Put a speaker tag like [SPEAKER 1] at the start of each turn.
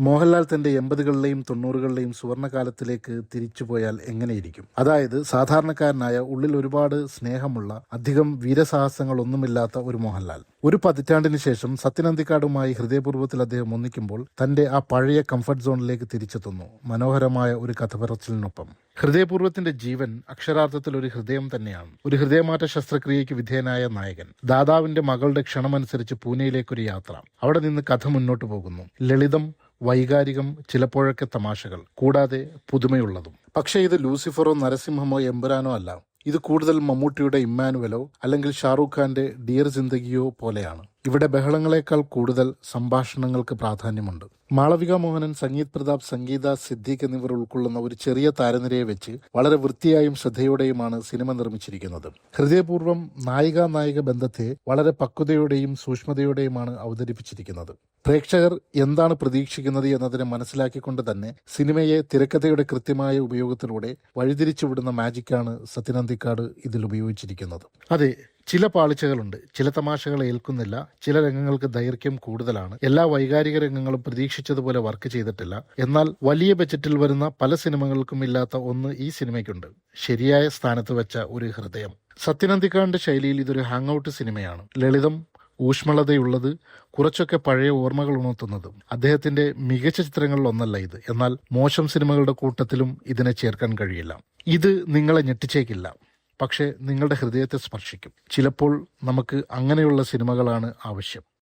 [SPEAKER 1] മോഹൻലാൽ തന്റെ എൺപതുകളിലെയും തൊണ്ണൂറുകളിലെയും സുവർണകാലത്തിലേക്ക് തിരിച്ചുപോയാൽ എങ്ങനെയിരിക്കും? അതായത് സാധാരണക്കാരനായ ഉള്ളിൽ ഒരുപാട് സ്നേഹമുള്ള അധികം വീരസാഹസങ്ങളൊന്നുമില്ലാത്ത ഒരു മോഹൻലാൽ. ഒരു പതിറ്റാണ്ടിന് ശേഷം സത്യനന്ദിക്കാടുമായി ഹൃദയപൂർവത്തിൽ അദ്ദേഹം ഒന്നിക്കുമ്പോൾ തന്റെ ആ പഴയ കംഫർട്ട് സോണിലേക്ക് തിരിച്ചെത്തുന്നു മനോഹരമായ ഒരു കഥ പറച്ചിലിനൊപ്പം ഹൃദയപൂർവത്തിന്റെ ജീവൻ അക്ഷരാർത്ഥത്തിൽ ഒരു ഹൃദയം തന്നെയാണ്. ഒരു ഹൃദയമാറ്റ ശസ്ത്രക്രിയയ്ക്ക് വിധേയനായ നായകൻ. ദാതാവിന്റെ മകളുടെ ക്ഷണമനുസരിച്ച് പൂനെയിലേക്കൊരു യാത്ര. അവിടെ നിന്ന് കഥ മുന്നോട്ട് പോകുന്നു. ലളിതം വൈകാരികം ചിലപ്പോഴൊക്കെ തമാശകൾ കൂടാതെ പുതുമയുള്ളതും. പക്ഷേ ഇത് ലൂസിഫറോ നരസിംഹമോ എമ്പുരാനോ അല്ല. ഇത് കൂടുതൽ മമ്മൂട്ടിയുടെ ഇമ്മാനുവലോ അല്ലെങ്കിൽ ഷാറൂഖ് ഖാന്റെ ഡിയർ ജിന്ദഗിയോ പോലെയാണ്. ഇവിടെ ബഹളങ്ങളെക്കാൾ കൂടുതൽ സംഭാഷണങ്ങൾക്ക് പ്രാധാന്യമുണ്ട്. മാളവിക മോഹനൻ സംഗീത് പ്രതാപ് സംഗീത സിദ്ദീഖ് എന്നിവർ ഉൾക്കൊള്ളുന്ന ഒരു ചെറിയ താരനിരയെ വെച്ച് വളരെ വൃത്തിയായും ശ്രദ്ധയോടെയുമാണ് സിനിമ നിർമ്മിച്ചിരിക്കുന്നത്. ഹൃദയപൂർവം നായിക നായിക ബന്ധത്തെ വളരെ പക്വതയോടെയും സൂക്ഷ്മതയോടെയുമാണ് അവതരിപ്പിച്ചിരിക്കുന്നത്. പ്രേക്ഷകർ എന്താണ് പ്രതീക്ഷിക്കുന്നത് എന്നതിനെ മനസ്സിലാക്കിക്കൊണ്ട് തന്നെ സിനിമയെ തിരക്കഥയുടെ കൃത്യമായ ഉപയോഗത്തിലൂടെ വഴിതിരിച്ചുവിടുന്ന മാജിക്കാണ് സത്യനന്ദിക്കാട് ഇതിൽ ഉപയോഗിച്ചിരിക്കുന്നത്. അതെ ചില പാളിച്ചകളുണ്ട്. ചില തമാശകൾ ഏൽക്കുന്നില്ല. ചില രംഗങ്ങൾക്ക് ദൈർഘ്യം കൂടുതലാണ്. എല്ലാ വൈകാരിക രംഗങ്ങളും പ്രതീക്ഷിച്ചതുപോലെ വർക്ക് ചെയ്തിട്ടില്ല. എന്നാൽ വലിയ ബജറ്റിൽ വരുന്ന പല സിനിമകൾക്കും ഇല്ലാത്ത ഒന്ന് ഈ സിനിമയ്ക്കുണ്ട്. ശരിയായ സ്ഥാനത്ത് വെച്ച ഒരു ഹൃദയം. സത്യനന്ദിക്കാടിന്റെ ശൈലിയിൽ ഇതൊരു ഹാങ് ഔട്ട് സിനിമയാണ്. ലളിതം ഊഷ്മളതയുള്ളത് കുറച്ചൊക്കെ പഴയ ഓർമ്മകൾ ഉണർത്തുന്നതും അദ്ദേഹത്തിന്റെ മികച്ച ചിത്രങ്ങളിൽ ഒന്നല്ല ഇത്. എന്നാൽ മോശം സിനിമകളുടെ കൂട്ടത്തിലും ഇതിനെ ചേർക്കാൻ കഴിയില്ല. ഇത് നിങ്ങളെ ഞെട്ടിച്ചേക്കില്ല. പക്ഷേ നിങ്ങളുടെ ഹൃദയത്തെ സ്പർശിക്കും. ചിലപ്പോൾ നമുക്ക് അങ്ങനെയുള്ള സിനിമകളാണ് ആവശ്യം.